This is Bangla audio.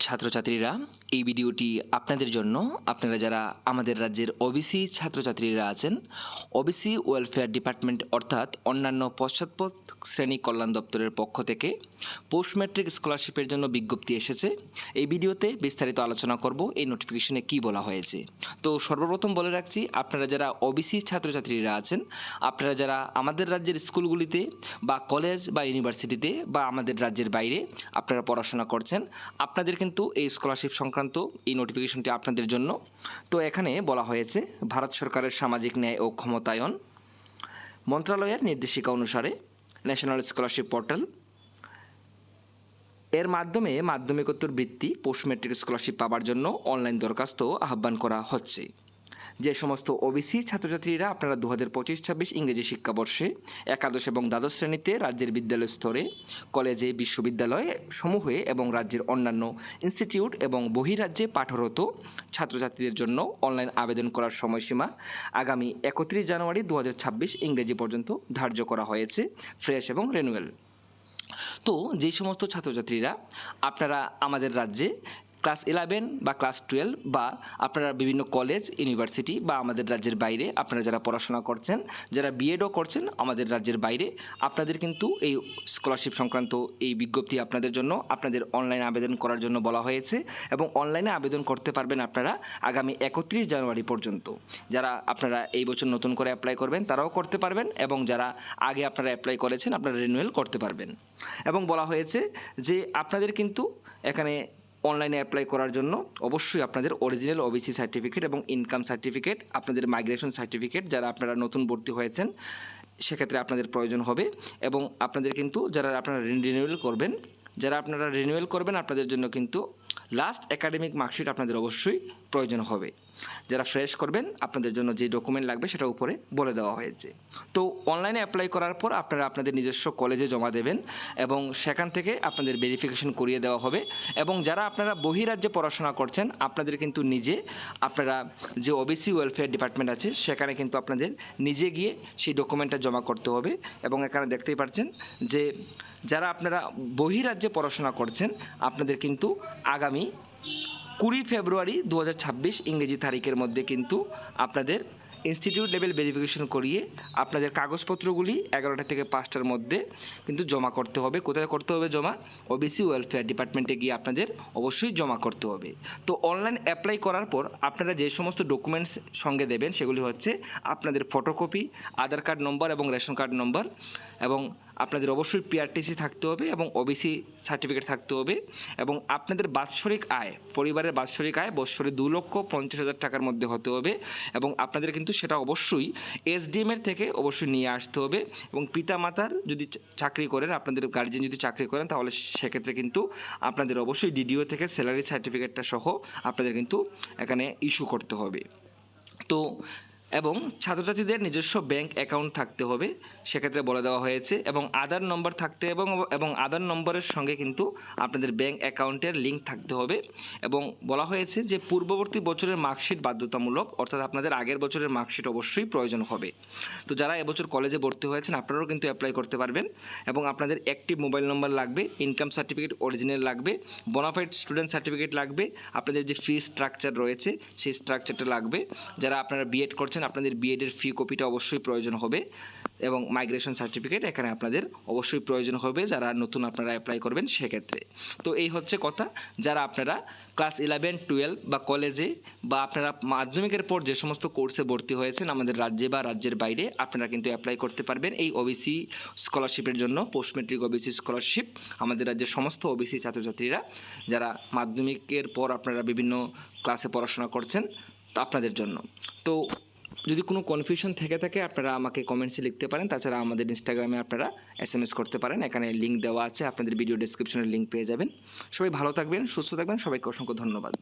ছাত্রছাত্রীরা এই ভিডিওটি আপনাদের জন্য। আপনারা যারা আমাদের রাজ্যের ওবিসি ছাত্রছাত্রীরা আছেন ওবিসি ওয়েলফেয়ার ডিপার্টমেন্ট অর্থাৎ অন্যান্য পশ্চাৎপদ শ্রেণি কল্যাণ দপ্তরের পক্ষ থেকে পোস্ট ম্যাট্রিক স্কলারশিপের জন্য বিজ্ঞপ্তি এসেছে। এই ভিডিওতে বিস্তারিত আলোচনা করব, এই নোটিফিকেশনে কি বলা হয়েছে। তো সর্বপ্রথম বলে রাখছি, আপনারা যারা ওবিসি ছাত্রছাত্রীরা আছেন, আপনারা যারা আমাদের রাজ্যের স্কুলগুলিতে বা কলেজ বা ইউনিভার্সিটিতে বা আমাদের রাজ্যের বাইরে আপনারা পড়াশোনা করছেন, আপনাদের কিন্তু এই স্কলারশিপ সংক্রান্ত এই নোটিফিকেশনটি আপনাদের জন্য। তো এখানে বলা হয়েছে, ভারত সরকারের সামাজিক ন্যায় ও ক্ষমতায়ন মন্ত্রণালয়ের নির্দেশিকা অনুসারে ন্যাশনাল স্কলারশিপ পোর্টাল এর মাধ্যমে মাধ্যমিকোত্তর বৃত্তি পোস্ট মেট্রিক স্কলারশিপ পাওয়ার জন্য অনলাইন দরখাস্ত আহ্বান করা হচ্ছে। যে সমস্ত ওবিসি ছাত্রছাত্রীরা আপনারা দু হাজার পঁচিশ ছাব্বিশ ইংরেজি শিক্ষাবর্ষে একাদশ এবং দ্বাদশ শ্রেণীতে রাজ্যের বিদ্যালয় স্তরে, কলেজে, বিশ্ববিদ্যালয়ে সমূহে এবং রাজ্যের অন্যান্য ইনস্টিটিউট এবং বহিরাজ্যে পাঠরত ছাত্রছাত্রীদের জন্য অনলাইন আবেদন করার সময়সীমা আগামী একত্রিশ জানুয়ারি দু হাজার ছাব্বিশ ইংরেজি পর্যন্ত ধার্য করা হয়েছে, ফ্রেশ এবং রেনুয়েল তো যেই সমস্ত ছাত্রছাত্রীরা, আপনারা আমাদের রাজ্যে ক্লাস ইলেভেন বা ক্লাস টুয়েলভ বা আপনারা বিভিন্ন কলেজ ইউনিভার্সিটি বা আমাদের রাজ্যের বাইরে আপনারা যারা পড়াশোনা করছেন, যারা বিএডও করছেন আমাদের রাজ্যের বাইরে, আপনাদের কিন্তু এই স্কলারশিপ সংক্রান্ত এই বিজ্ঞপ্তি আপনাদের জন্য, আপনাদের অনলাইনে আবেদন করার জন্য বলা হয়েছে এবং অনলাইনে আবেদন করতে পারবেন আপনারা আগামী একত্রিশ জানুয়ারি পর্যন্ত। যারা আপনারা এই বছর নতুন করে অ্যাপ্লাই করবেন, তারাও করতে পারবেন এবং যারা আগে আপনারা অ্যাপ্লাই করেছেন, আপনারা রিনিউয়াল করতে পারবেন। এবং বলা হয়েছে যে আপনাদের কিন্তু এখানে অনলাইনে অ্যাপ্লাই করার জন্য অবশ্যই আপনাদের অরিজিনাল ওবিসি সার্টিফিকেট এবং ইনকাম সার্টিফিকেট আপনাদের মাইগ্রেশন সার্টিফিকেট যারা আপনারা নতুন ভর্তি হয়েছেন, সেক্ষেত্রে আপনাদের প্রয়োজন হবে এবং আপনাদের কিন্তু যারা আপনারা রিনিউয়াল করবেন, যারা আপনারা রিনিউয়াল করবেন, আপনাদের জন্য কিন্তু লাস্ট একাডেমিক মার্কশিট আপনাদের অবশ্যই প্রয়োজন হবে। যারা ফ্রেশ করবেন, আপনাদের জন্য যে ডকুমেন্ট লাগবে সেটা উপরে বলে দেওয়া হয়েছে। তো অনলাইনে অ্যাপ্লাই করার পর আপনারা আপনাদের নিজস্ব কলেজে জমা দেবেন এবং সেখান থেকে আপনাদের ভেরিফিকেশন করিয়ে দেওয়া হবে এবং যারা আপনারা বহিরাজ্যে পড়াশোনা করছেন, আপনাদের কিন্তু নিজে আপনারা যে ওবিসি ওয়েলফেয়ার ডিপার্টমেন্ট আছে, সেখানে কিন্তু আপনাদের নিজে গিয়ে সেই ডকুমেন্টটা জমা করতে হবে এবং এখানে দেখতেই পাচ্ছেন যে যারা আপনারা বহিরাজ্যে পড়াশোনা করছেন, আপনাদের কিন্তু আগামী কুড়ি ফেব্রুয়ারি দু হাজার ছাব্বিশ ইংরেজি তারিখের মধ্যে কিন্তু আপনাদের ইনস্টিটিউট লেভেল ভেরিফিকেশন করিয়ে আপনাদের কাগজপত্রগুলি এগারোটা থেকে পাঁচটার মধ্যে কিন্তু জমা করতে হবে। কোথায় করতে হবে জমা? ওবিসি ওয়েলফেয়ার ডিপার্টমেন্টে গিয়ে আপনাদের অবশ্যই জমা করতে হবে। তো অনলাইন অ্যাপ্লাই করার পর আপনারা যে সমস্ত ডকুমেন্টস সঙ্গে দেবেন সেগুলি হচ্ছে আপনাদের ফটোকপি আধার কার্ড নম্বর এবং রেশন কার্ড নম্বর এবং আপনাদের অবশ্যই পিআরটিসি থাকতে হবে এবং ওবিসি সার্টিফিকেট থাকতে হবে এবং আপনাদের বাৎসরিক আয়, পরিবারের বাৎসরিক আয় বৎসরে দু লক্ষ পঞ্চাশ হাজার টাকার মধ্যে হতে হবে এবং আপনাদের কিন্তু সেটা অবশ্যই এসডিএম এর থেকে অবশ্যই নিয়ে আসতে হবে এবং পিতামাতার যদি চাকরি করেন, আপনাদের গার্জেন যদি চাকরি করেন, তাহলে সেক্ষেত্রে কিন্তু আপনাদের অবশ্যই ডিডিও থেকে স্যালারি সার্টিফিকেটটা সহ আপনাদের কিন্তু এখানে ইস্যু করতে হবে। তো এবং ছাত্রছাত্রীদের নিজস্ব ব্যাংক অ্যাকাউন্ট থাকতে হবে, সেক্ষেত্রে বলে দেওয়া হয়েছে। এবং আধার নম্বর থাকতে এবং এবং আধার নম্বরের সঙ্গে কিন্তু আপনাদের ব্যাংক অ্যাকাউন্টের লিঙ্ক থাকতে হবে। এবং বলা হয়েছে যে পূর্ববর্তী বছরের মার্কশিট বাধ্যতামূলক, অর্থাৎ আপনাদের আগের বছরের মার্কশিট অবশ্যই প্রয়োজন হবে। তো যারা এবছর কলেজে ভর্তি হয়েছেন, আপনারাও কিন্তু অ্যাপ্লাই করতে পারবেন। এবং আপনাদের অ্যাক্টিভ মোবাইল নম্বর লাগবে ইনকাম সার্টিফিকেট অরিজিনাল লাগবে বোনাফাইড স্টুডেন্ট সার্টিফিকেট লাগবে, আপনাদের যে ফি স্ট্রাকচার রয়েছে, সেই স্ট্রাকচারটা লাগবে। যারা আপনারা বিএড করছেন আপনাদের বিএডের ফি কপিটা অবশ্যই প্রয়োজন হবে এবং মাইগ্রেশন সার্টিফিকেট এখানে আপনাদের অবশ্যই প্রয়োজন হবে যারা নতুন আপনারা অ্যাপ্লাই করবেন সেক্ষেত্রে। তো এই হচ্ছে কথা, যারা আপনারা ক্লাস ইলেভেন টুয়েলভ বা কলেজে বা আপনারা মাধ্যমিকের পর যে সমস্ত কোর্সে ভর্তি হয়েছেন আমাদের রাজ্যে বা রাজ্যের বাইরে, আপনারা কিন্তু অ্যাপ্লাই করতে পারবেন। এই ওবিসি স্কলারশিপের জন্য পোস্ট মেট্রিক ওবিসি স্কলারশিপ আমাদের রাজ্যের সমস্ত ওবিসি ছাত্রছাত্রীরা, যারা মাধ্যমিকের পর আপনারা বিভিন্ন ক্লাসে পড়াশোনা করছেন, আপনাদের জন্য। তো যদি কোনো কনফিউশন থেকে থাকে, আপনারা আমাকে কমেন্টসে লিখতে পারেন। তাছাড়া আমাদের ইনস্টাগ্রামে আপনারা এস এম এস করতে পারেন। এখানে লিঙ্ক দেওয়া আছে। আপনাদের ভিডিও ডেসক্রিপশনের লিঙ্ক পেয়ে যাবেন। সবাই ভালো থাকবেন, সুস্থ থাকবেন। সবাইকে অসংখ্য ধন্যবাদ।